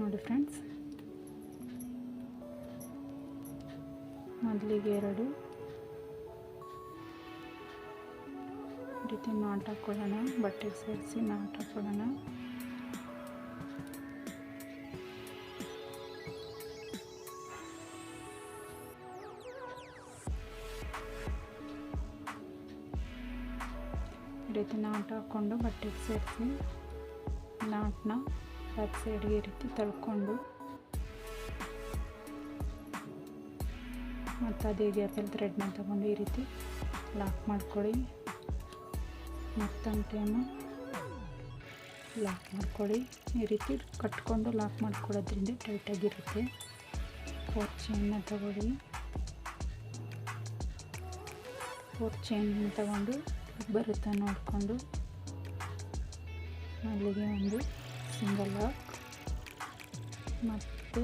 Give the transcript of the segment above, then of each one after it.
ನೋಡಿ ಫ್ರೆಂಡ್ಸ್. ಮೊದಲಿಗೆ ಎರಡು. ಈ ರೀತಿ ನಾಟ್ ಹಾಕ್ಕೊಳ್ಳೋಣ ಬಟ್ಟೆಗೆ ಸೇರಿಸಿ ನಾಟ್ ಹಾಕ್ಕೊಳ್ಳೋಣ ಈ ರೀತಿ ನಾಟ್ ಹಾಕ್ಕೊಂಡು ಬಟ್ಟೆಗೆ ಸೇರಿಸಿ ನಾಟನ್ನ ಬ್ಯಾಕ್ ಸೈಡ್ಗೆ ಈ ರೀತಿ ತಳ್ಕೊಂಡು ಮತ್ತು ಅದೇ ಗ್ಯಾಪಲ್ಲಿ ಥ್ರೆಡ್ನ ತಗೊಂಡು ಈ ರೀತಿ ಲಾಕ್ ಮಾಡ್ಕೊಳ್ಳಿ. ಮತ್ತೊಂದು ಟೈಮು ಲಾಕ್ ಮಾಡ್ಕೊಳ್ಳಿ. ಈ ರೀತಿ ಕಟ್ಕೊಂಡು ಲಾಕ್ ಮಾಡ್ಕೊಳ್ಳೋದ್ರಿಂದ ಟೈಟಾಗಿರುತ್ತೆ ಫೋರ್ ಚೈನ್ನ ತಗೊಳ್ಳಿ. ಫೋರ್ ಚೈನ್ ತಗೊಂಡು ಬರುತ್ತೆ ನೋಡಿಕೊಂಡು ಅಲ್ಲಿಗೆ ಒಂದು ಸಿಂಗಲ್ ಲಾಕ್. ಮತ್ತು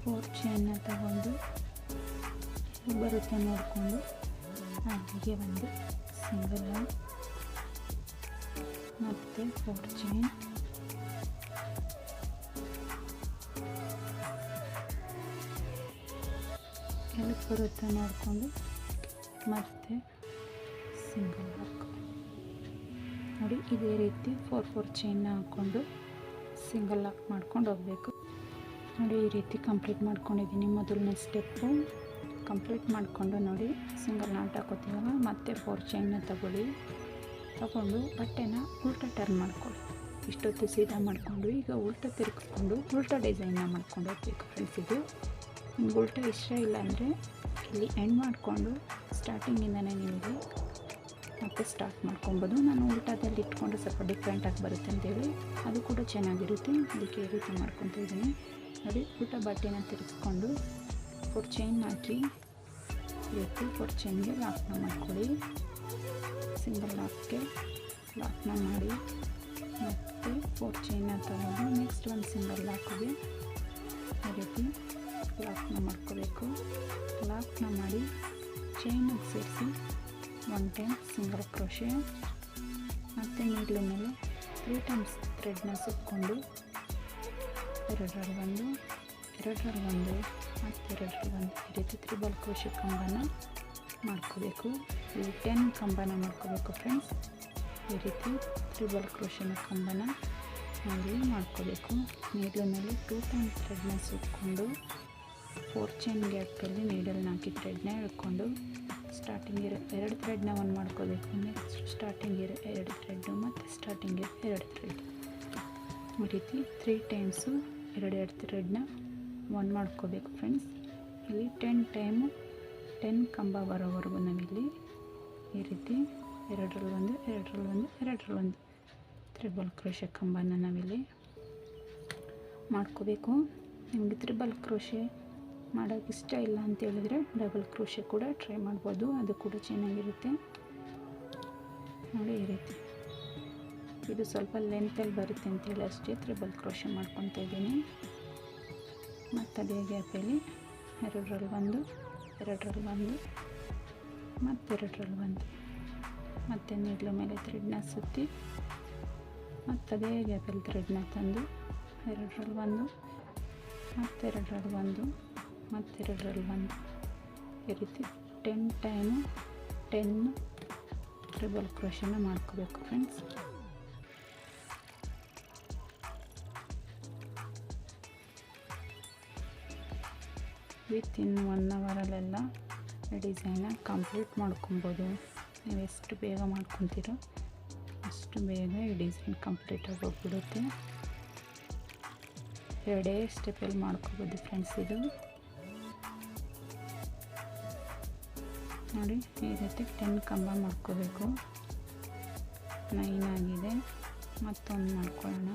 ಫೋರ್ ಚೈನ್ನ ತಗೊಂಡು ಬರುತ್ತೆ ನೋಡಿಕೊಂಡು. ಅಲ್ಲಿಗೆ ಒಂದು ಸಿಂಗಲ್ ಲಾಕ್. ಮತ್ತು ಫೋರ್ ಚೈನ್ ಎಲ್ಲಿ ಬರುತ್ತೆ ನೋಡಿಕೊಂಡು. ಮತ್ತೆ ಸಿಂಗಲ್ ಲಾಕ್. ನೋಡಿ, ಇದೇ ರೀತಿ ಫೋರ್ ಫೋರ್ ಚೈನ್ನ ಹಾಕ್ಕೊಂಡು ಸಿಂಗಲ್ ಲಾಕ್ ಮಾಡ್ಕೊಂಡು ಹೋಗಬೇಕು. ನೋಡಿ, ಈ ರೀತಿ ಕಂಪ್ಲೀಟ್ ಮಾಡ್ಕೊಂಡಿದ್ದೀನಿ. ಮೊದಲನೇ ಸ್ಟೆಪ್ಪು ಕಂಪ್ಲೀಟ್ ಮಾಡಿಕೊಂಡು ನೋಡಿ ಸಿಂಗಲ್ ನಾಟ್ ಹಾಕೋತೀವಲ್ಲ, ಮತ್ತೆ ಫೋರ್ ಚೈನ್ನ ತಗೊಳ್ಳಿ. ತಗೊಂಡು ಬಟ್ಟೆನ ಉಲ್ಟಾ ಟರ್ನ್ ಮಾಡ್ಕೊಳ್ಳಿ. ಇಷ್ಟೊತ್ತು ಸೀದಾ ಮಾಡಿಕೊಂಡು, ಈಗ ಉಲ್ಟಾ ತಿರ್ಗಿಕೊಂಡು ಉಲ್ಟಾ ಡಿಸೈನ್ನ ಮಾಡ್ಕೊಂಡು ಹೋಗ್ಬೇಕು ಫ್ರೆಂಡ್ಸ್ ಇದು. ನಿಮ್ಗೆ ಉಲ್ಟಾ ಇಷ್ಟ ಇಲ್ಲ ಅಂದರೆ ಇಲ್ಲಿ ಎಂಡ್ ಮಾಡಿಕೊಂಡು ಸ್ಟಾರ್ಟಿಂಗಿಂದನೇ ನಿಮಗೆ ಮತ್ತೆ ಸ್ಟಾರ್ಟ್ ಮಾಡ್ಕೊಬೋದು. ನಾನು ಊಟದಲ್ಲಿ ಇಟ್ಕೊಂಡು ಸ್ವಲ್ಪ ಡಿಫ್ರೆಂಟಾಗಿ ಬರುತ್ತೆ ಅಂತೇಳಿ ಅದು ಕೂಡ ಚೆನ್ನಾಗಿರುತ್ತೆ. ಅದಕ್ಕೆ ಈ ರೀತಿ ಮಾಡ್ಕೊತಾ ಇದ್ದೀನಿ. ನೋಡಿ, ಊಟ ಬಟ್ಟೆನ ತಿರ್ಗಿಸ್ಕೊಂಡು ಫೋರ್ ಚೈನ್ ಹಾಕಿ ಎತ್ತಿ ಫೋರ್ ಚೈನ್ಗೆ ಲಾಕ್ನ ಮಾಡ್ಕೊಳ್ಳಿ. ಸಿಂಗಲ್ ಲಾಕ್ಗೆ ಲಾಕ್ನ ಮಾಡಿ ಮತ್ತು ಫೋರ್ ಚೈನ್ನ ತಗೊಂಡು ನೆಕ್ಸ್ಟ್ ಒಂದು ಸಿಂಗಲ್ ಲಾಕ್ಗೆ ಈ ರೀತಿ ಲಾಕ್ನ ಮಾಡ್ಕೋಬೇಕು. ಲಾಕ್ನ ಮಾಡಿ ಚೈನಿಗೆ ಸೇರಿಸಿ ಒನ್ ಟೈಮ್ ಸಿಂಗಲ್ ಕ್ರೋಶೆ, ಮತ್ತು ನೀಡ್ಲ ಮೇಲೆ ತ್ರೀ ಟೈಮ್ಸ್ ಥ್ರೆಡ್ನ ಸುತ್ಕೊಂಡು ಎರಡರಲ್ಲಿ ಒಂದು ಎರಡರಲ್ಲಿ ಒಂದು, ಮತ್ತು ಎರಡರಲ್ಲಿ ಒಂದು. ಈ ರೀತಿ ತ್ರಿಬಲ್ ಕ್ರೋಶೆ ಕಂಬನ ಮಾಡ್ಕೋಬೇಕು. ಈ ಟೆನ್ ಕಂಬನ ಮಾಡ್ಕೋಬೇಕು ಫ್ರೆಂಡ್ಸ್ ಈ ರೀತಿ ತ್ರಿಬಲ್ ಕ್ರೋಶನ ಕಂಬನ ನಾವಿಲ್ಲಿ ಮಾಡ್ಕೋಬೇಕು. ನೀಡ್ಲ ಮೇಲೆ ಟೂ ಟೈಮ್ ಥ್ರೆಡ್ನ ಸುತ್ಕೊಂಡು ಫೋರ್ ಚೈನ್ ಗ್ಯಾಪಲ್ಲಿ ನೀಡಲ್ನ ಹಾಕಿ ಥ್ರೆಡ್ನ ಎಳ್ಕೊಂಡು ಸ್ಟಾರ್ಟಿಂಗ್ ಇರೋ, ಎರಡು ಥ್ರೆಡ್ನ ಒಂದು ಮಾಡ್ಕೋಬೇಕು ನೆಕ್ಸ್ಟ್ ಸ್ಟಾರ್ಟಿಂಗ್ ಇರೋ, ಎರಡು ಥ್ರೆಡ್ಡು ಮತ್ತು ಸ್ಟಾರ್ಟಿಂಗ್ ಇರೋ, ಎರಡು ಥ್ರೆಡ್ ಈ ರೀತಿ ತ್ರೀ ಟೈಮ್ಸು ಎರಡು ಎರಡು ಥ್ರೆಡ್ನ ಒನ್ ಮಾಡ್ಕೋಬೇಕು ಫ್ರೆಂಡ್ಸ್ ಇಲ್ಲಿ ಟೆನ್ ಟೈಮು ಟೆನ್ ಕಂಬ ಬರೋವರೆಗೂ ನಾವಿಲ್ಲಿ ಈ ರೀತಿ ಎರಡರಲ್ಲಿ ಒಂದು ಎರಡರಲ್ಲಿ ಒಂದು ಎರಡರಲ್ಲಿ ಒಂದು ತ್ರಿಬಲ್ ಕ್ರೋಶೆ ಕಂಬನ ನಾವಿಲ್ಲಿ ಮಾಡ್ಕೋಬೇಕು. ನಿಮಗೆ ತ್ರಿಬಲ್ ಕ್ರೋಶೆ ಮಾಡೋಕ್ಕೆ ಇಷ್ಟ ಇಲ್ಲ ಅಂತ ಹೇಳಿದ್ರೆ ಡಬಲ್ ಕ್ರೋಶೆ ಕೂಡ ಟ್ರೈ ಮಾಡ್ಬೋದು. ಅದು ಕೂಡ ಚೆನ್ನಾಗಿರುತ್ತೆ. ನೋಡಿ ಈ ರೀತಿ. ಇದು ಸ್ವಲ್ಪ ಲೆಂತಲ್ಲಿ ಬರುತ್ತೆ ಅಂತೇಳಿ ಅಷ್ಟೇ ತ್ರಿಬಲ್ ಕ್ರೋಶೆ ಮಾಡ್ಕೊತಾ ಇದ್ದೀನಿ. ಮತ್ತು ಅದೇ ಗ್ಯಾಪಲ್ಲಿ ಎರಡರಲ್ಲಿ ಒಂದು ಎರಡರಲ್ಲಿ ಒಂದು ಮತ್ತೆರಡರಲ್ಲಿ ಒಂದು. ಮತ್ತು ನೀಡ್ಲ ಮೇಲೆ ಥ್ರೆಡ್ನ ಸುತ್ತಿ, ಮತ್ತು ಅದೇ ಗ್ಯಾಪಲ್ಲಿ ಥ್ರೆಡ್ನ ತಂದು, ಎರಡರಲ್ಲಿ ಒಂದು ಮತ್ತೆರಡರಲ್ಲಿ ಒಂದು ಮತ್ತೆರಡರಲ್ಲಿ ಒಂದು ಈ ರೀತಿ ಟೆನ್ ಟೈಮು ಟೆನ್ ಟ್ರಿಬಲ್ ಕ್ರೋಶನ ಮಾಡ್ಕೋಬೇಕು ಫ್ರೆಂಡ್ಸ್ ವಿತ್ ಇನ್ ಒನ್ ಅವರಲ್ಲೆಲ್ಲ ಡಿಸೈನ ಕಂಪ್ಲೀಟ್ ಮಾಡ್ಕೊಬೋದು. ನೀವು ಎಷ್ಟು ಬೇಗ ಮಾಡ್ಕೊತೀರೋ ಅಷ್ಟು ಬೇಗ ಈ ಡಿಸೈನ್ ಕಂಪ್ಲೀಟ್ ಆಗೋಗ್ಬಿಡುತ್ತೆ. ಎರಡೇ ಸ್ಟೆಪಲ್ಲಿ ಮಾಡ್ಕೋಬೋದು ಫ್ರೆಂಡ್ಸ್ ಇದು. ನೋಡಿ, ಈ ರೀತಿ ಟೆನ್ ಕಂಬ ಮಾಡ್ಕೋಬೇಕು. ನೈನ್ ಆಗಿದೆ. ಮತ್ತೊಂದು ಮಾಡ್ಕೊಳ್ಳೋಣ.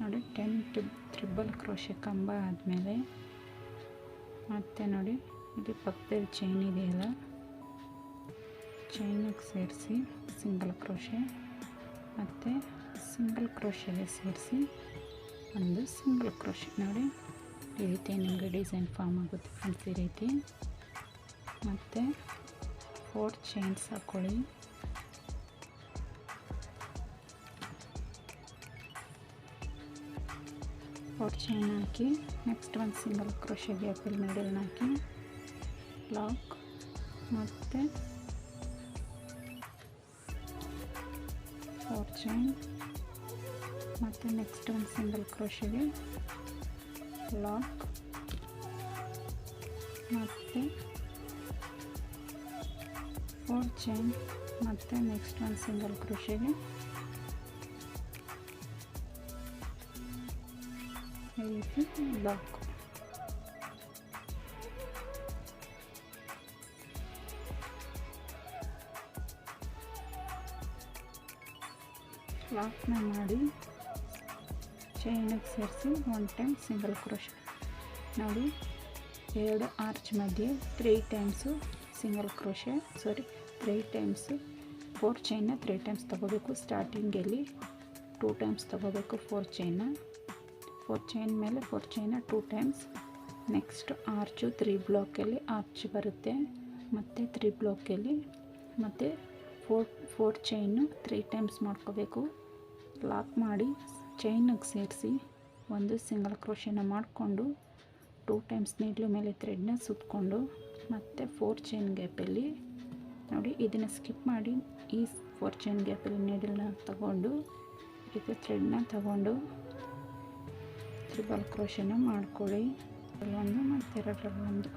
ನೋಡಿ ಟೆನ್ ತ್ರಿಬಲ್ ಕ್ರೋಶೆ ಕಂಬ ಆದಮೇಲೆ, ಮತ್ತೆ ನೋಡಿ, ಇಲ್ಲಿ ಪಕ್ಕದಲ್ಲಿ ಚೈನ್ ಇದೆಯಲ್ಲ. ಚೈನಿಗೆ ಸೇರಿಸಿ ಸಿಂಗಲ್ ಕ್ರೋಶೆ ಮತ್ತು ಸಿಂಗಲ್ ಕ್ರೋಶೆಗೆ ಸೇರಿಸಿ ಒಂದು ಸಿಂಗಲ್ ಕ್ರೋಶೆ. ನೋಡಿ, ಈ ರೀತಿ ನಿಮಗೆ ಡಿಸೈನ್ ಫಾರ್ಮ್ ಆಗುತ್ತೆ ಫ್ರೆಂಡ್ಸ್, ಈ ರೀತಿ. ಮತ್ತು ಫೋರ್ ಚೈನ್ಸ್ ಹಾಕ್ಕೊಳ್ಳಿ ಫೋರ್ ಚೈನ್ ಹಾಕಿ ನೆಕ್ಸ್ಟ್ ಒಂದು ಸಿಂಗಲ್ ಕ್ರೋಶೆಗೆ ಆ್ಯಪಲ್ ಮಿಡಲ್ನ ಹಾಕಿ ಲಾಕ್ ಮತ್ತು ಫೋರ್ ಚೈನ್ ಮತ್ತು ನೆಕ್ಸ್ಟ್ ಒಂದು ಸಿಂಗಲ್ ಕ್ರೋಶೆಗೆ ಲಾಕ್ ಮತ್ತು ಫೋರ್ ಚೈನ್ ಮತ್ತು ನೆಕ್ಸ್ಟ್ ಒಂದು ಸಿಂಗಲ್ ಕ್ರೋಶೆಗೆ ಈ ರೀತಿ ಲಾಕ್ ಲಾಕ್ನ ಮಾಡಿ. ಚೈನಿಗೆ ಸೇರಿಸಿ ಒನ್ ಟೈಮ್ ಸಿಂಗಲ್ ಕ್ರೋಶ ನೋಡಿ, ಎರಡು ಆರ್ಚ್ ಮಧ್ಯೆ three times single crochet sorry three times four ಚೈನ್ನ three times ತೊಗೋಬೇಕು. ಸ್ಟಾರ್ಟಿಂಗಲ್ಲಿ ಟೂ ಟೈಮ್ಸ್ ತೊಗೋಬೇಕು ಫೋರ್ ಚೈನ್ನ ಫೋರ್ ಚೈನ್ ಮೇಲೆ four ಚೈನ್ನ two times next arch three ಬ್ಲಾಕಲ್ಲಿ arch ಬರುತ್ತೆ. ಮತ್ತು ತ್ರೀ ಬ್ಲಾಕಲ್ಲಿ ಮತ್ತು four four chain three times ಮಾಡ್ಕೋಬೇಕು. ಲಾಕ್ ಮಾಡಿ ಚೈನಿಗೆ ಸೇರಿಸಿ ಒಂದು ಸಿಂಗಲ್ ಕ್ರೋಶನ ಮಾಡಿಕೊಂಡು ಟೂ ಟೈಮ್ಸ್ ನೀಡ್ಲು ಮೇಲೆ ಥ್ರೆಡ್ನ ಸುತ್ತಕೊಂಡು ಮತ್ತು ಫೋರ್ ಚೈನ್ ಗ್ಯಾಪಲ್ಲಿ ನೋಡಿ ಇದನ್ನು ಸ್ಕಿಪ್ ಮಾಡಿ ಈ ಫೋರ್ ಚೈನ್ ಗ್ಯಾಪಲ್ಲಿ ನೀಡಲ್ನ ತಗೊಂಡು ಇದಕ್ಕೆ ಥ್ರೆಡ್ನ ತಗೊಂಡು ತ್ರಿಬಲ್ ಕ್ರೋಶನ ಮಾಡ್ಕೊಳ್ಳಿ ಒಂದು ಮತ್ತು ಎರಡರಲ್ಲೊಂದು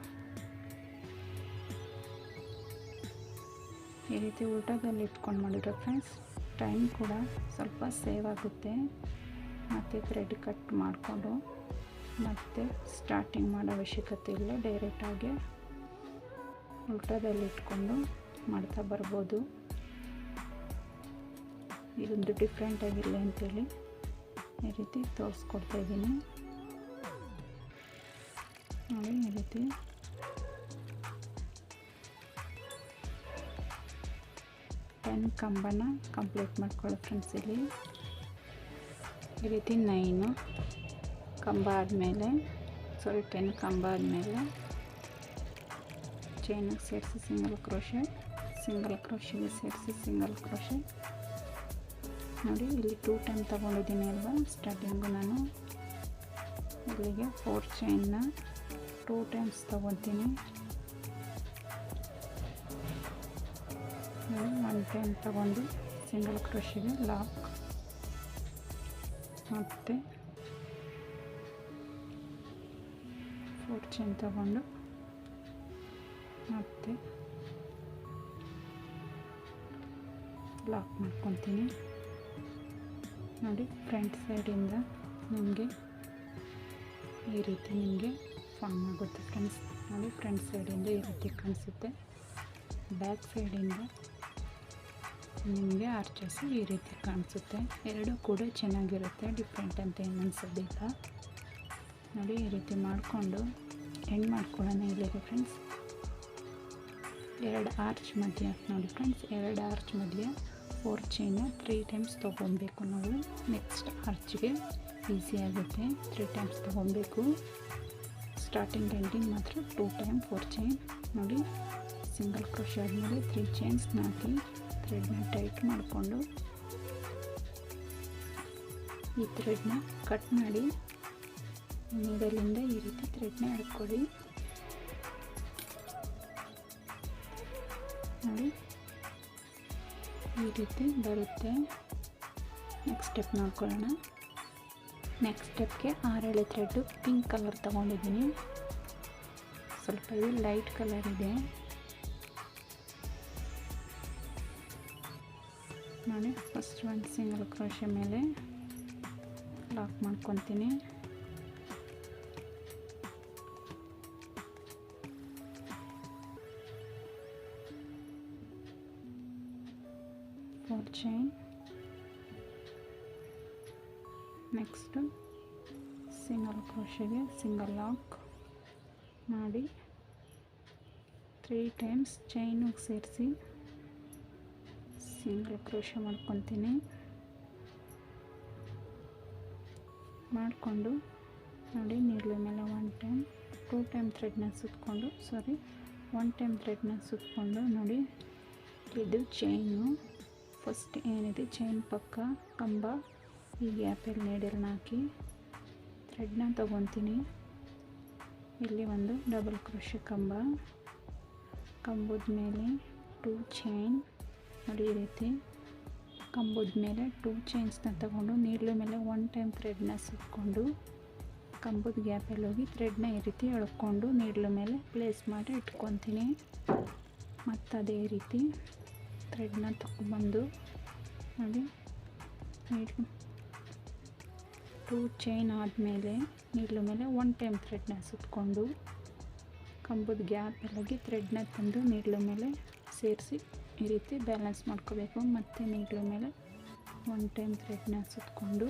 ಈ ರೀತಿ ಊಟದಲ್ಲಿ ಇಟ್ಕೊಂಡು ಮಾಡಿರೋ ಫ್ರೆಂಡ್ಸ್ ಟೈಮ್ ಕೂಡ ಸ್ವಲ್ಪ ಸೇವ್ ಆಗುತ್ತೆ. ಮತ್ತು ಥ್ರೆಡ್ ಕಟ್ ಮಾಡಿಕೊಂಡು ಮತ್ತು ಸ್ಟಾರ್ಟಿಂಗ್ ಮಾಡೋ ಅವಶ್ಯಕತೆ ಇಲ್ಲ. ಡೈರೆಕ್ಟಾಗಿ ಉಲ್ಟದಲ್ಲಿ ಇಟ್ಕೊಂಡು ಮಾಡ್ತಾ ಬರ್ಬೋದು. ಇದೊಂದು ಡಿಫ್ರೆಂಟ್ ಆಗಿಲ್ಲ ಅಂತೇಳಿ ಈ ರೀತಿ ತೋರಿಸ್ಕೊಡ್ತಾ ಇದ್ದೀನಿ. ನೋಡಿ ಈ ರೀತಿ. ಟೆನ್ ಕಂಬನ ಕಂಪ್ಲೀಟ್ ಮಾಡ್ಕೊಳ್ಳೋ ಫ್ರೆಂಡ್ಸ್ ಇಲ್ಲಿ. ಈ ರೀತಿ ನೈನು ಕಂಬ ಆದಮೇಲೆ ಸಾರಿ ಟೆನ್ ಕಂಬ ಆದಮೇಲೆ ಚೈನಿಗೆ ಸೇರಿಸಿ ಸಿಂಗಲ್ ಕ್ರೋಶೆ ಸಿಂಗಲ್ ಕ್ರೋಶಿಗೆ ಸೇರಿಸಿ ಸಿಂಗಲ್ ಕ್ರೋಶೆ ನೋಡಿ, ಇಲ್ಲಿ ಟೂ ಟೈಮ್ ತೊಗೊಂಡಿದ್ದೀನಿ ಅಲ್ವಾ? ಸ್ಟಾರ್ಟಿಂಗು ನಾನು. ಇಲ್ಲಿಗೆ ಫೋರ್ ಚೈನ್ನ ಟೂ ಟೈಮ್ಸ್ ತೊಗೊತೀನಿ. ಒನ್ ಟೈಮ್ ತಗೊಂಡು ಸಿಂಗಲ್ ಕೃಷಿಗೆ ಲಾಕ್. ಮತ್ತು ಫೋರ್ ಚೈನ್ ತಗೊಂಡು, ಮತ್ತು ಲಾಕ್ ಮಾಡ್ಕೊತೀನಿ. ನೋಡಿ, ಫ್ರಂಟ್ ಸೈಡಿಂದ ನಿಮಗೆ ಈ ರೀತಿ ನಿಮಗೆ ಫಾರ್ಮ್ ಆಗುತ್ತೆ ಫ್ರೆಂಡ್ಸ್. ನೋಡಿ, ಫ್ರಂಟ್ ಸೈಡಿಂದ ಈ ರೀತಿ ಕಾಣಿಸುತ್ತೆ. ಬ್ಯಾಕ್ ಸೈಡಿಂದ ನಿಮಗೆ ಆರ್ಚಸ್ ಈ ರೀತಿ ಕಾಣಿಸುತ್ತೆ. ಎರಡು ಕೂಡ ಚೆನ್ನಾಗಿರುತ್ತೆ. ಡಿಫ್ರೆಂಟ್ ಅಂತ ಏನು ಅನಿಸೋದಿಲ್ಲ ನೋಡಿ, ಈ ರೀತಿ ಮಾಡಿಕೊಂಡು ಎಂಡ್ ಮಾಡ್ಕೊಳ್ಳೋಣ ಇಲ್ಲಿಗೆ ಫ್ರೆಂಡ್ಸ್. ಎರಡು ಆರ್ಚ್ ಮಧ್ಯ ನೋಡಿ ಫ್ರೆಂಡ್ಸ್, ಎರಡು ಆರ್ಚ್ ಮಧ್ಯೆ ಫೋರ್ ಚೈನ್ ತ್ರೀ ಟೈಮ್ಸ್ ತೊಗೊಬೇಕು ನಾವು. ನೆಕ್ಸ್ಟ್ ಆರ್ಚ್ಗೆ ಈಸಿ ಆಗುತ್ತೆ. ತ್ರೀ ಟೈಮ್ಸ್ ತೊಗೊಬೇಕು. ಸ್ಟಾರ್ಟಿಂಗ್, ಎಂಡಿಂಗ್ ಮಾತ್ರ ಟೂ ಟೈಮ್ ಫೋರ್ ಚೈನ್. ನೋಡಿ, ಸಿಂಗಲ್ ಕ್ರೋಶ್ ಆದಮೇಲೆ ತ್ರೀ ಚೈನ್ಸ್ ಹಾಕಿ ಥ್ರೆಡ್ನ ಟೈಟ್ ಮಾಡಿಕೊಂಡು ಈ ಥ್ರೆಡ್ನ ಕಟ್ ಮಾಡಿ ನೀಡಲಿಂದ ಈ ರೀತಿ ಥ್ರೆಡ್ನ ಹಿಡ್ಕೊಳ್ಳಿ ನೋಡಿ, ಈ ರೀತಿ ಬರುತ್ತೆ. ನೆಕ್ಸ್ಟ್ ಸ್ಟೆಪ್ ನೋಡ್ಕೊಳ್ಳೋಣ. ನೆಕ್ಸ್ಟ್ ಸ್ಟೆಪ್ಗೆ ಆರೇಳೆ ಥ್ರೆಡ್ಡು ಪಿಂಕ್ ಕಲರ್ ತೊಗೊಂಡಿದ್ದೀನಿ. ಸ್ವಲ್ಪ ಇದು ಲೈಟ್ ಕಲರ್ ಇದೆ. ನೋಡಿ ಫಸ್ಟ್ ಒಂದು ಸಿಂಗಲ್ ಕ್ರೋಶೆ ಮೇಲೆ ಲಾಕ್ ಮಾಡ್ಕೊತೀನಿ. ಫೋರ್ ಚೈನ್ ನೆಕ್ಸ್ಟು ಸಿಂಗಲ್ ಕ್ರೋಶೆಗೆ ಸಿಂಗಲ್ ಲಾಕ್ ಮಾಡಿ ತ್ರೀ ಟೈಮ್ಸ್ ಚೈನಿಗೆ ಸೇರಿಸಿ. ಸಿಂಗಲ್ ಕ್ರೋಶ ಮಾಡ್ಕೊತೀನಿ. ಮಾಡಿಕೊಂಡು ನೋಡಿ ನೀರ್ಲ ಮೇಲೆ ಒನ್ ಟೈಮ್ ಟೂ ಟೈಮ್ ಥ್ರೆಡ್ನ ಸುತ್ತಕೊಂಡು ಸಾರಿ ಒನ್ ಟೈಮ್ ಥ್ರೆಡ್ನ ಸುತ್ತಕೊಂಡು ನೋಡಿ ಇದು ಚೈನು ಫಸ್ಟ್ ಏನಿದೆ? ಚೈನ್ ಪಕ್ಕ, ಕಂಬ, ಈ ಗ್ಯಾಪಲ್ಲಿ ನೀಡಲ್ನ ಹಾಕಿ ಥ್ರೆಡ್ನ ತೊಗೊತೀನಿ. ಇಲ್ಲಿ ಒಂದು ಡಬಲ್ ಕೃಷಿ ಕಂಬ. ಕಂಬದ ಮೇಲೆ ಟೂ ಚೈನ್ ನೋಡಿ ಈ ರೀತಿ. ಕಂಬದ ಮೇಲೆ ಟೂ ಚೈನ್ಸ್ನ ತಗೊಂಡು ನೀಡ್ಲು ಮೇಲೆ ಒನ್ ಟೈಮ್ ಥ್ರೆಡ್ನ ಸುತ್ತಕೊಂಡು ಕಂಬದ ಗ್ಯಾಪಲ್ಲಿ ಹೋಗಿ ಥ್ರೆಡ್ನ ಈ ರೀತಿ ಎಳ್ಕೊಂಡು ನೀಡ್ಲ ಮೇಲೆ ಪ್ಲೇಸ್ ಮಾಡಿ ಇಟ್ಕೊತೀನಿ. ಮತ್ತು ಅದೇ ರೀತಿ ಥ್ರೆಡ್ನ ತಗೊಂಡ್ಬಂದು ನೋಡಿ ಟೂ ಚೈನ್ ಆದಮೇಲೆ ನೀಡ್ಲು ಮೇಲೆ ಒನ್ ಟೈಮ್ ಥ್ರೆಡ್ನ ಸುತ್ತಕೊಂಡು ಕಂಬದ ಗ್ಯಾಪಲ್ಲಿ ಹೋಗಿ ಥ್ರೆಡ್ನ ತಂದು ನೀಡ್ಲ ಮೇಲೆ ಸೇರಿಸಿ ಈ ರೀತಿ ಬ್ಯಾಲೆನ್ಸ್ ಮಾಡ್ಕೋಬೇಕು. ಮತ್ತು ನೀಡ್ಲು ಮೇಲೆ ಒನ್ ಟೈಮ್ ಥ್ರೆಡ್ನ ಸುತ್ತಕೊಂಡು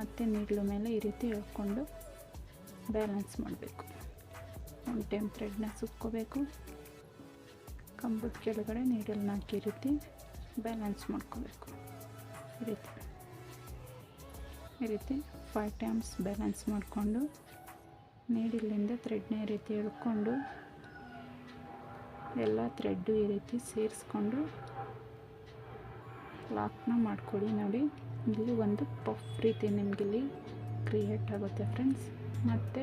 ಮತ್ತು ನೀಡ್ಲು ಮೇಲೆ ಈ ರೀತಿ ಎಳ್ಕೊಂಡು ಬ್ಯಾಲೆನ್ಸ್ ಮಾಡಬೇಕು. ಒನ್ ಟೈಮ್ ಥ್ರೆಡ್ನ ಸುತ್ಕೋಬೇಕು ಕಂಬದ ಕೆಳಗಡೆ ನೀಡಲ್ನ ಹಾಕಿ ಈ ರೀತಿ ಬ್ಯಾಲೆನ್ಸ್ ಮಾಡ್ಕೋಬೇಕು. ಈ ರೀತಿ. ಈ ರೀತಿ ಫೈವ್ ಟೈಮ್ಸ್ ಬ್ಯಾಲೆನ್ಸ್ ಮಾಡಿಕೊಂಡು ನೀಡಿಲಿಂದ ಥ್ರೆಡ್ನ ಈ ರೀತಿ ಎಳ್ಕೊಂಡು ಎಲ್ಲ ಥ್ರೆಡ್ಡು ಈ ರೀತಿ ಸೇರಿಸ್ಕೊಂಡು ಲಾಕ್ನ ಮಾಡ್ಕೊಳ್ಳಿ ನೋಡಿ. ಇಲ್ಲಿ ಒಂದು ಪಫ್ ರೀತಿ ನಿಮಗಿಲ್ಲಿ ಕ್ರಿಯೇಟ್ ಆಗುತ್ತೆ ಫ್ರೆಂಡ್ಸ್ ಮತ್ತು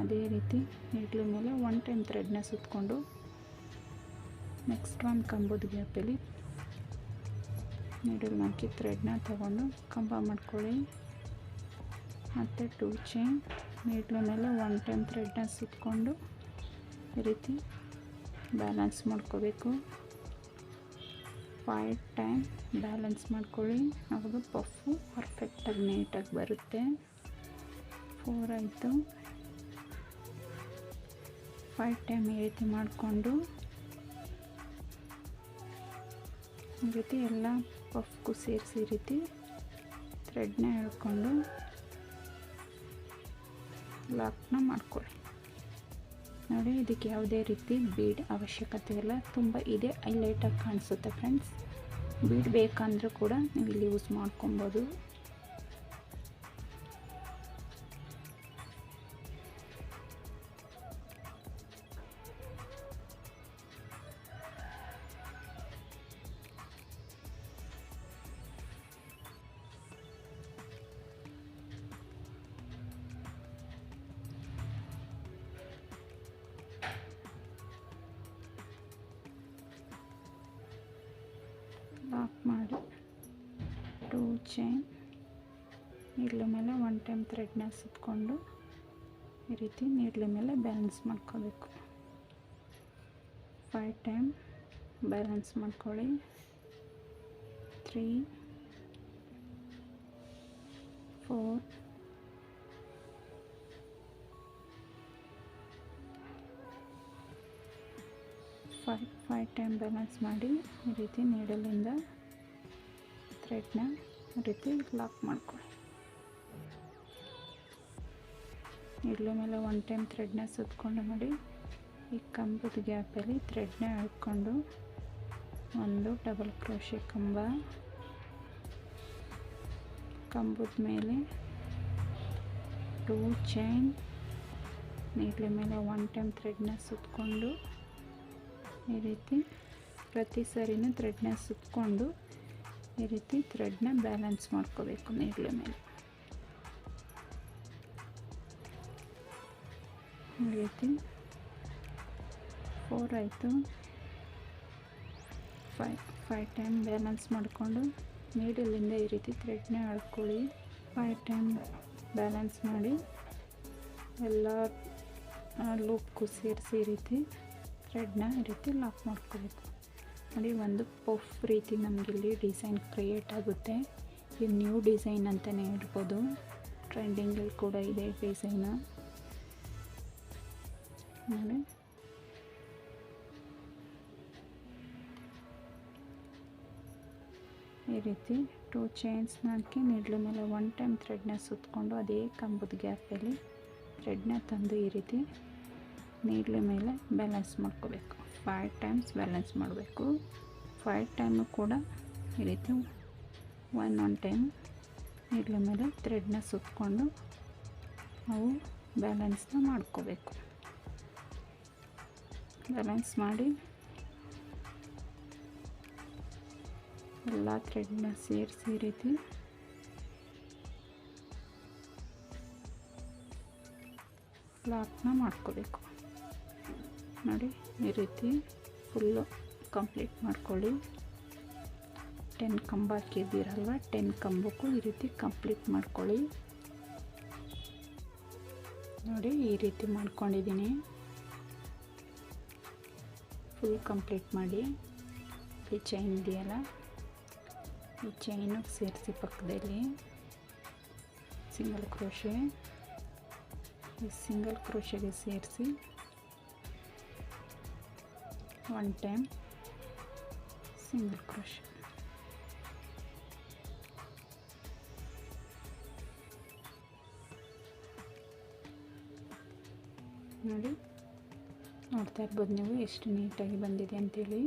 ಅದೇ ರೀತಿ ನೀಡ್ಲ ಮೇಲೆ ಒನ್ ಟೈಮ್ ಥ್ರೆಡ್ನ ಸುತ್ತಕೊಂಡು ನೆಕ್ಸ್ಟ್ ಒಂದು ಕಂಬದ ಗ್ಯಾಪಲ್ಲಿ ನೀಡಲ್ ಹಾಕಿ ಥ್ರೆಡ್ನ ತಗೊಂಡು ಕಂಬ ಮಾಡ್ಕೊಳ್ಳಿ. ಮತ್ತು ಟೂ ಚೈನ್ ನೀಡ್ಲ ಮೇಲೆ ಒನ್ ಟೈಮ್ ಥ್ರೆಡ್ನ ಸುತ್ತಕೊಂಡು ಈ ರೀತಿ ಬ್ಯಾಲೆನ್ಸ್ ಮಾಡ್ಕೋಬೇಕು. ಫೈವ್ ಟೈಮ್ ಬ್ಯಾಲೆನ್ಸ್ ಮಾಡ್ಕೊಳ್ಳಿ. ಆವಾಗ ಪಫು ಪರ್ಫೆಕ್ಟಾಗಿ ನೀಟಾಗಿ ಬರುತ್ತೆ. ಫೋರ್ ಆಯಿತು. ಫೈವ್ ಟೈಮ್ ಈ ರೀತಿ ಮಾಡಿಕೊಂಡು ಈ ರೀತಿ ಎಲ್ಲ ಪಫ್ಗೂ ಸೇರಿಸಿ ಈ ರೀತಿ ಥ್ರೆಡ್ನ ಹೇಳ್ಕೊಂಡು ಲಾಕ್ನ ಮಾಡ್ಕೊಳ್ಳಿ. ನೋಡಿ, ಇದಕ್ಕೆ ಯಾವುದೇ ರೀತಿ ಬೀಡ್ ಅವಶ್ಯಕತೆ ಇಲ್ಲ. ತುಂಬ ಇದೆ ಹೈಲೈಟಾಗಿ ಕಾಣಿಸುತ್ತೆ ಫ್ರೆಂಡ್ಸ್ ಬೀಡ್ ಬೇಕಂದ್ರೂ ಕೂಡ ನೀವು ಇಲ್ಲಿ ಯೂಸ್ ಮಾಡ್ಕೊಬೋದು. ಚೈನ್ ನೀಡ್ಲ ಮೇಲೆ ಒನ್ ಟೈಮ್ ಥ್ರೆಡ್ನ ಸುತ್ತಕೊಂಡು ಈ ರೀತಿ ನೀಡ್ಲ ಮೇಲೆ ಬ್ಯಾಲೆನ್ಸ್ ಮಾಡ್ಕೋಬೇಕು. ಫೈವ್ ಟೈಮ್ ಬ್ಯಾಲೆನ್ಸ್ ಮಾಡ್ಕೊಳ್ಳಿ. Three four five five time balance ಮಾಡಿ ಈ ರೀತಿ ನೀಡಲಿಂದ ಥ್ರೆಡ್ನ ರೀತಿ ಲಾಕ್ ಮಾಡ್ಕೊಳ್ಳಿ. ನೀಡ್ಲ ಮೇಲೆ ಒನ್ ಟೈಮ್ ಥ್ರೆಡ್ನ ಸುತ್ತಕೊಂಡು ಮಾಡಿ ಈ ಕಂಬದ ಗ್ಯಾಪಲ್ಲಿ ಥ್ರೆಡ್ನ ಎಳ್ಕೊಂಡು ಒಂದು ಡಬಲ್ ಕ್ರೋಶೆ ಕಂಬ. ಕಂಬದ ಮೇಲೆ ಟೂ ಚೈನ್ ನೀಡ್ಲ ಮೇಲೆ ಒನ್ ಟೈಮ್ ಥ್ರೆಡ್ನ ಸುತ್ತಕೊಂಡು ಈ ರೀತಿ ಪ್ರತಿ ಸರಿನೂ ಥ್ರೆಡ್ನ ಸುತ್ತಕೊಂಡು ಈ ರೀತಿ ಥ್ರೆಡ್ನ ಬ್ಯಾಲೆನ್ಸ್ ಮಾಡ್ಕೋಬೇಕು ನೀಡ್ಲ ಮೇಲೆ. ಈ ರೀತಿ ಫೋರ್ ಆಯಿತು. ಫೈ ಫೈವ್ ಟೈಮ್ ಬ್ಯಾಲೆನ್ಸ್ ಮಾಡಿಕೊಂಡು ನೀಡಲಿಂದ ಈ ರೀತಿ ಥ್ರೆಡ್ನ ಆಡ್ಕೊಳ್ಳಿ ಫೈವ್ ಟೈಮ್ ಬ್ಯಾಲೆನ್ಸ್ ಮಾಡಿ ಎಲ್ಲ ಲೂಪ್ಗೂ ಸೇರಿಸಿ ಈ ರೀತಿ ಥ್ರೆಡ್ನ ಈ ರೀತಿ ಲಾಕ್ ಮಾಡ್ಕೋಬೇಕು. ನೋಡಿ, ಒಂದು ಪಫ್ ರೀತಿ ನಮಗಿಲ್ಲಿ ಡಿಸೈನ್ ಕ್ರಿಯೇಟ್ ಆಗುತ್ತೆ. ಇದು ನ್ಯೂ ಡಿಸೈನ್ ಅಂತಲೇ ಹೇಳ್ಬೋದು. ಟ್ರೆಂಡಿಂಗಲ್ಲಿ ಕೂಡ ಇದೆ ಡಿಸೈನ. ನೋಡಿ. ಈ ರೀತಿ ಟೂ ಚೈನ್ಸ್ನ ಹಾಕಿ ನಿಡ್ಲ ಮೇಲೆ ಒನ್ ಟೈಮ್ ಥ್ರೆಡ್ನ ಸುತ್ತಕೊಂಡು ಅದೇ ಕಂಬದ ಗ್ಯಾಪಲ್ಲಿ ಥ್ರೆಡ್ನ ತಂದು ಈ ರೀತಿ ನೀಡ್ಲ ಮೇಲೆ ಬ್ಯಾಲೆನ್ಸ್ ಮಾಡ್ಕೋಬೇಕು. ಫೈವ್ ಟೈಮ್ಸ್ ಬ್ಯಾಲೆನ್ಸ್ ಮಾಡಬೇಕು. ಫೈವ್ ಟೈಮು ಕೂಡ ಈ ರೀತಿ ಒನ್ ಒನ್ ಟೈಮ್ ನೀಡ್ಲಿ ಮೇಲೆ ಥ್ರೆಡ್ನ ಸುತ್ತಕೊಂಡು ಅವು ಬ್ಯಾಲೆನ್ಸ್ನ ಮಾಡ್ಕೋಬೇಕು. ಬ್ಯಾಲೆನ್ಸ್ ಮಾಡಿ ಎಲ್ಲ ಥ್ರೆಡ್ನ ಸೇರಿಸಿ ರೀತಿ ಲಾಕ್ನ ಮಾಡ್ಕೋಬೇಕು. ನೋಡಿ, ಈ ರೀತಿ ಫುಲ್ಲು ಕಂಪ್ಲೀಟ್ ಮಾಡ್ಕೊಳ್ಳಿ. ಟೆನ್ ಕಂಬ ಹಾಕಿದ್ದೀರಲ್ವ ಟೆನ್ ಕಂಬಕ್ಕೂ ಈ ರೀತಿ ಕಂಪ್ಲೀಟ್ ಮಾಡ್ಕೊಳ್ಳಿ. ನೋಡಿ, ಈ ರೀತಿ ಮಾಡ್ಕೊಂಡಿದ್ದೀನಿ. ಫುಲ್ ಕಂಪ್ಲೀಟ್ ಮಾಡಿ. ಈ ಚೈನ್ ಇದೆಯಲ್ಲ, ಈ ಚೈನು ಸೇರಿಸಿ ಪಕ್ಕದಲ್ಲಿ. ಸಿಂಗಲ್ ಕ್ರೋಶೆ ಈ ಸಿಂಗಲ್ ಕ್ರೋಶೆಗೆ ಸೇರಿಸಿ ಒನ್ ಟೈಮ್ ಸಿಂಗಲ್ crochet ನೋಡಿ. ನೋಡ್ತಾ ಇರ್ಬೋದು ನೀವು ಎಷ್ಟು ನೀಟಾಗಿ ಬಂದಿದೆ ಅಂತೇಳಿ.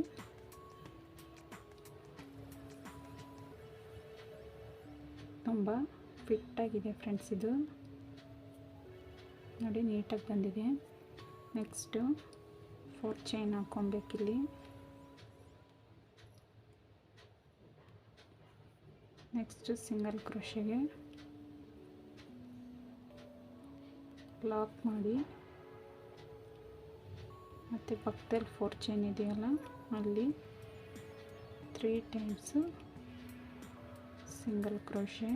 ತುಂಬ ಫಿಟ್ಟಾಗಿದೆ ಫ್ರೆಂಡ್ಸ್ ಇದು. ನೋಡಿ ನೀಟಾಗಿ ಬಂದಿದೆ. ನೆಕ್ಸ್ಟು ಫೋರ್ ಚೈನ್ ಹಾಕ್ಕೊಬೇಕಿಲ್ಲಿ ನೆಕ್ಸ್ಟ್ ಸಿಂಗಲ್ ಕ್ರೋಶೆಗೆ ಲಾಕ್ ಮಾಡಿ. ಮತ್ತು ಪಕ್ಕದಲ್ಲಿ ಫೋರ್ ಚೈನ್ ಇದೆಯಲ್ಲ, ಅಲ್ಲಿ three times single crochet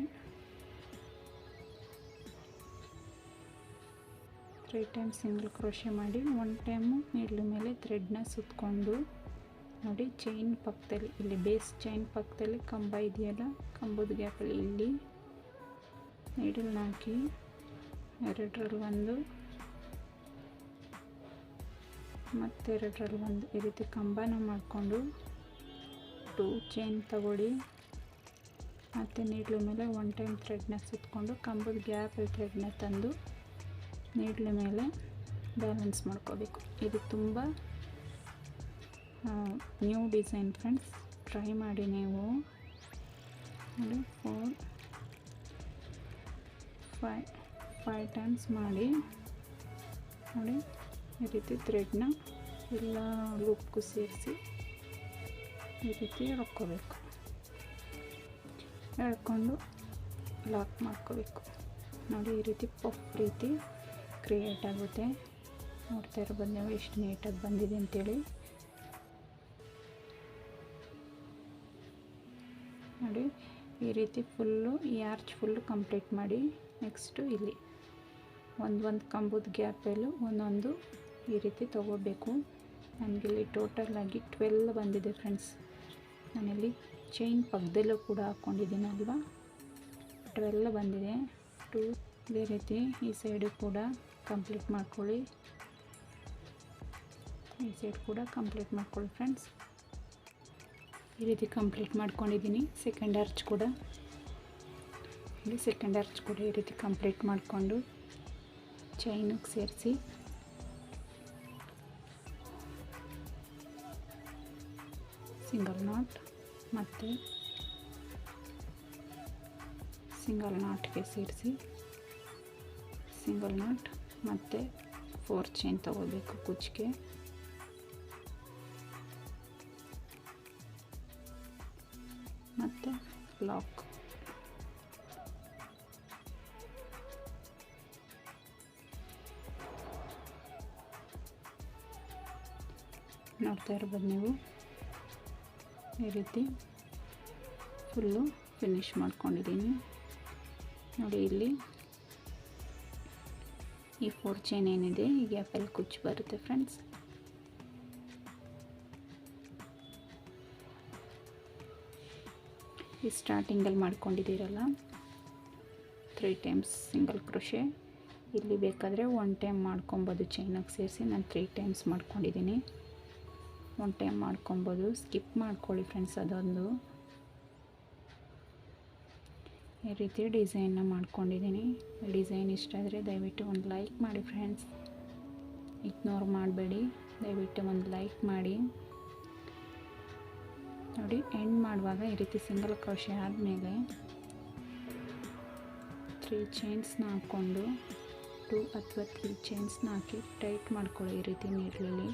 three time single crochet ಮಾಡಿ ಒನ್ ಟೈಮು ನೀಡ್ಲ ಮೇಲೆ ಥ್ರೆಡ್ನ ಸುತ್ತಕೊಂಡು ನೋಡಿ ಚೈನ್ ಪಕ್ಕದಲ್ಲಿ, ಇಲ್ಲಿ ಬೇಸ್ ಚೈನ್ ಪಕ್ಕದಲ್ಲಿ ಕಂಬ ಇದೆಯಲ್ಲ, ಕಂಬದ ಗ್ಯಾಪಲ್ಲಿ ಇಲ್ಲಿ ನೀಡಲ್ನ ಹಾಕಿ ಎರಡರಲ್ಲಿ ಒಂದು ಮತ್ತೆರಡರಲ್ಲಿ ಒಂದು ಈ ರೀತಿ ಕಂಬನ ಮಾಡಿಕೊಂಡು ಟೂ ಚೈನ್ ತಗೊಳ್ಳಿ. ಮತ್ತು ನೀಡ್ಲ ಮೇಲೆ ಒನ್ ಟೈಮ್ ಥ್ರೆಡ್ನ ಸುತ್ತಕೊಂಡು ಕಂಬದ ಗ್ಯಾಪಲ್ಲಿ ಥ್ರೆಡ್ನ ತಂದು ನೀಡ್ಲ ಮೇಲೆ ಬ್ಯಾಲೆನ್ಸ್ ಮಾಡ್ಕೋಬೇಕು. ಇದು ತುಂಬ ನ್ಯೂ ಡಿಸೈನ್ ಫ್ರೆಂಡ್ಸ್ ಟ್ರೈ ಮಾಡಿ ನೀವು. ನೋಡಿ ಫೋರ್ ಫೈ ಫೈ ಟೈಮ್ಸ್ ಮಾಡಿ. ನೋಡಿ, ಈ ರೀತಿ ಥ್ರೆಡ್ನ ಎಲ್ಲ ಲೂಪ್ಗೂ ಸೇರಿಸಿ ಈ ರೀತಿ ಎಳ್ಕೋಬೇಕು. ಎಳ್ಕೊಂಡು ಲಾಕ್ ಮಾಡ್ಕೋಬೇಕು. ನೋಡಿ, ಈ ರೀತಿ ಪಫ್ ರೀತಿ ಕ್ರಿಯೇಟ್ ಆಗುತ್ತೆ. ನೋಡ್ತಾ ಇರ್ಬೋದು ನೀವು ಎಷ್ಟು ನೀಟಾಗಿ ಬಂದಿದೆ ಅಂತೇಳಿ. ನೋಡಿ, ಈ ರೀತಿ ಫುಲ್ಲು ಈ ಆರ್ಚ್ ಫುಲ್ಲು ಕಂಪ್ಲೀಟ್ ಮಾಡಿ ನೆಕ್ಸ್ಟು ಇಲ್ಲಿ ಒಂದು ಒಂದು ಕಂಬದ ಗ್ಯಾಪಲ್ಲೂ ಒಂದೊಂದು ಈ ರೀತಿ ತೊಗೋಬೇಕು. ನನಗಿಲ್ಲಿ ಟೋಟಲಾಗಿ ಟ್ವೆಲ್ ಬಂದಿದೆ ಫ್ರೆಂಡ್ಸ್ ನಾನಿಲ್ಲಿ ಚೈನ್ ಪಕ್ಕದಲ್ಲೂ ಕೂಡ ಹಾಕ್ಕೊಂಡಿದ್ದೀನಲ್ವ ಟ್ವೆಲ್ ಬಂದಿದೆ. ಟೂ ಇದೇ ರೀತಿ ಈ ಸೈಡು ಕೂಡ ಕಂಪ್ಲೀಟ್ ಮಾಡ್ಕೊಳ್ಳಿ. ಈ ಸೈಡ್ ಕೂಡ ಕಂಪ್ಲೀಟ್ ಮಾಡ್ಕೊಳ್ಳಿ ಫ್ರೆಂಡ್ಸ್. ಈ ರೀತಿ ಕಂಪ್ಲೀಟ್ ಮಾಡ್ಕೊಂಡಿದ್ದೀನಿ. ಸೆಕೆಂಡ್ ಅರ್ಚ್ ಕೂಡ. ಇಲ್ಲಿ ಸೆಕೆಂಡ್ ಅರ್ಚ್ ಕೂಡ ಈ ರೀತಿ ಕಂಪ್ಲೀಟ್ ಮಾಡಿಕೊಂಡು ಚೈನಿಗೆ ಸೇರಿಸಿ. ಸಿಂಗಲ್ ನಾಟ್ ಮತ್ತು ಸಿಂಗಲ್ ನಾಟ್ಗೆ ಸೇರಿಸಿ. ಸಿಂಗಲ್ ನಾಟ್ ಮತ್ತು ಫೋರ್ ಚೈನ್ ತಗೋಬೇಕು ಕುಚ್ಚಿಗೆ. ಮತ್ತು ಲಾಕ್ ನೋಡ್ತಾ ಇರ್ಬೋದು ನೀವು. ಈ ರೀತಿ ಫುಲ್ಲು ಫಿನಿಶ್ ಮಾಡ್ಕೊಂಡಿದ್ದೀನಿ. ನೋಡಿ ಇಲ್ಲಿ ಈ ಫೋರ್ ಚೈನ್ ಏನಿದೆ, ಈ ಗ್ಯಾಪಲ್ಲಿ ಕುಚ್ಚು ಬರುತ್ತೆ ಫ್ರೆಂಡ್ಸ್ ಈ ಸ್ಟಾರ್ಟಿಂಗಲ್ಲಿ ಮಾಡ್ಕೊಂಡಿದ್ದೀರಲ್ಲ ತ್ರೀ ಟೈಮ್ಸ್ ಸಿಂಗಲ್ ಕ್ರೋಶೆ ಇಲ್ಲಿ ಬೇಕಾದರೆ ಒನ್ ಟೈಮ್ ಮಾಡ್ಕೊಬೋದು ಚೈನಾಗಿ ಸೇರಿಸಿ, ನಾನು ತ್ರೀ ಟೈಮ್ಸ್ ಮಾಡ್ಕೊಂಡಿದ್ದೀನಿ. ಒನ್ ಟೈಮ್ ಮಾಡ್ಕೊಬೋದು. ಸ್ಕಿಪ್ ಮಾಡ್ಕೊಳ್ಳಿ ಫ್ರೆಂಡ್ಸ್ ಅದೊಂದು. ಈ ರೀತಿ ಡಿಸೈನ್ನ ಮಾಡ್ಕೊಂಡಿದ್ದೀನಿ. ಡಿಸೈನ್ ಇಷ್ಟ ಆದರೆ ದಯವಿಟ್ಟು ಒಂದು ಲೈಕ್ ಮಾಡಿ ಫ್ರೆಂಡ್ಸ್. ಇಗ್ನೋರ್ ಮಾಡಬೇಡಿ. ದಯವಿಟ್ಟು ಒಂದು ಲೈಕ್ ಮಾಡಿ. ನೋಡಿ, ಎಂಡ್ ಮಾಡುವಾಗ ಈ ರೀತಿ ಸಿಂಗಲ್ ಕ್ರೋಶೆ ಆದಮೇಲೆ ತ್ರೀ ಚೈನ್ಸ್ನ ಹಾಕ್ಕೊಂಡು, ಟೂ ಅಥವಾ ತ್ರೀ ಚೈನ್ಸ್ನ ಹಾಕಿ ಟೈಟ್ ಮಾಡ್ಕೊಳ್ಳಿ ಈ ರೀತಿ ನೀರಲ್ಲಿ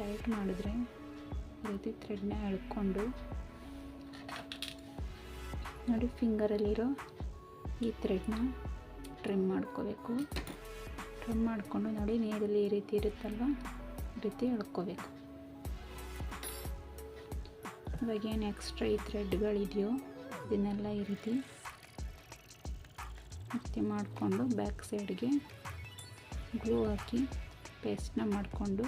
ಟೈಟ್ ಮಾಡಿದ್ರೆ ಈ ರೀತಿ ಥ್ರೆಡ್ನ ಎಳ್ಕೊಂಡು ನೋಡಿ ಫಿಂಗರಲ್ಲಿರೋ ಈ ಥ್ರೆಡ್ನ ಟ್ರಿಮ್ ಮಾಡ್ಕೋಬೇಕು. ಟ್ರಿಮ್ ಮಾಡಿಕೊಂಡು ನೋಡಿ ನೀರಲ್ಲಿ ಈ ರೀತಿ ಇರುತ್ತಲ್ವ? ಈ ರೀತಿ ಎಳ್ಕೋಬೇಕು ಇವಾಗ ಏನು ಎಕ್ಸ್ಟ್ರಾ ಈ ಥ್ರೆಡ್ಗಳಿದೆಯೋ ಇದನ್ನೆಲ್ಲ ಈ ರೀತಿ ಮತ್ತೆ ಮಾಡಿಕೊಂಡು ಬ್ಯಾಕ್ ಸೈಡ್ಗೆ ಗ್ಲೂ ಹಾಕಿ ಪೇಸ್ಟ್ನ ಮಾಡಿಕೊಂಡು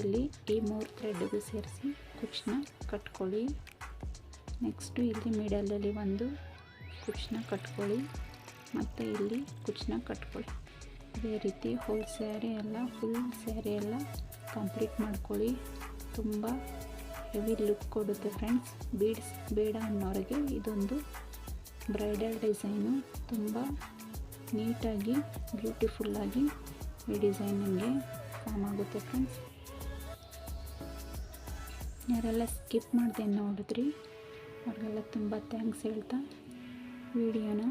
ಇಲ್ಲಿ ಈ ಮೂರು ಥ್ರೆಡ್ಗೂ ಸೇರಿಸಿ ಕುಚ್ಚನ್ನ ಕಟ್ಕೊಳ್ಳಿ. ನೆಕ್ಸ್ಟು ಇಲ್ಲಿ ಮಿಡಲಲ್ಲಿ ಒಂದು ಕುಚ್ಚನ್ನ ಕಟ್ಕೊಳ್ಳಿ ಮತ್ತು ಇಲ್ಲಿ ಕುಚ್ಚನ್ನ ಕಟ್ಕೊಳ್ಳಿ. ಇದೇ ರೀತಿ ಹೋಲ್ ಸ್ಯಾರಿ ಎಲ್ಲ ಫುಲ್ ಸ್ಯಾರಿ ಎಲ್ಲ ಕಂಪ್ಲೀಟ್ ಮಾಡ್ಕೊಳ್ಳಿ. ತುಂಬ ಹೆವಿ ಲುಕ್ ಕೊಡುತ್ತೆ ಫ್ರೆಂಡ್ಸ್ ಬೀಡ್ಸ್ ಬೇಡ ಅನ್ನೋರಿಗೆ ಇದೊಂದು ಬ್ರೈಡಲ್ ಡಿಸೈನು ತುಂಬ ನೀಟಾಗಿ ಬ್ಯೂಟಿಫುಲ್ಲಾಗಿ ಈ ಡಿಸೈನ್ ನಿಮಗೆ ಫಾರ್ಮ್ ಆಗುತ್ತೆ ಫ್ರೆಂಡ್ಸ್ ಯಾರೆಲ್ಲ ಸ್ಕಿಪ್ ಮಾಡಿದೆ ನೋಡಿದ್ರಿ ಅವ್ರಿಗೆಲ್ಲ ತುಂಬ ಥ್ಯಾಂಕ್ಸ್ ಹೇಳ್ತಾ ವಿಡಿಯೋನ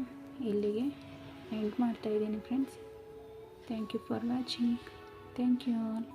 ಇಲ್ಲಿಗೆ ಎಂಡ್ ಮಾಡ್ತಾಯಿದ್ದೀನಿ friends. Thank you for watching thank you all